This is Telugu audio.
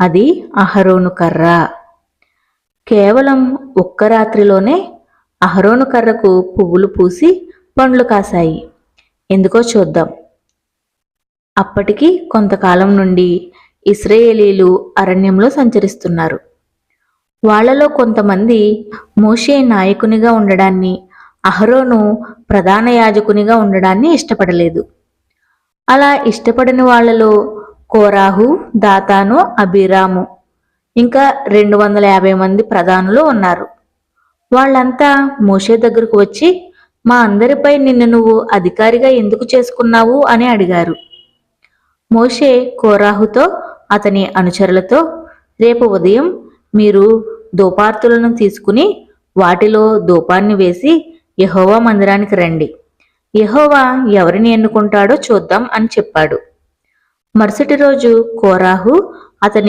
అది అహరోను కర్ర. కేవలం ఒక్క రాత్రిలోనే అహరోను కర్రకు పువ్వులు పూసి పండ్లు కాశాయి. ఎందుకో చూద్దాం. అప్పటికి కొంతకాలం నుండి ఇస్రాయేలీలు అరణ్యంలో సంచరిస్తున్నారు. వాళ్ళలో కొంతమంది మోషే నాయకునిగా ఉండడాన్ని అహరోను ప్రధాన యాజకునిగా ఉండడాన్ని ఇష్టపడలేదు. అలా ఇష్టపడని వాళ్ళలో కోరాహు దాతాను అభిరాము. ఇంకా రెండు వందల యాభై మంది ప్రధానులు ఉన్నారు. వాళ్ళంతా మోషే దగ్గరకు వచ్చి మా అందరిపై నిన్ను నువ్వు అధికారిగా ఎందుకు చేసుకున్నావు అని అడిగారు. మోషే కోరాహుతో అతని అనుచరులతో రేపు ఉదయం మీరు దోపార్తులను తీసుకుని వాటిలో దూపాన్ని వేసి యహోవా మందిరానికి రండి. యహోవా ఎవరిని ఎన్నుకుంటాడో చూద్దాం అని చెప్పాడు. మరుసటి రోజు కోరాహు అతని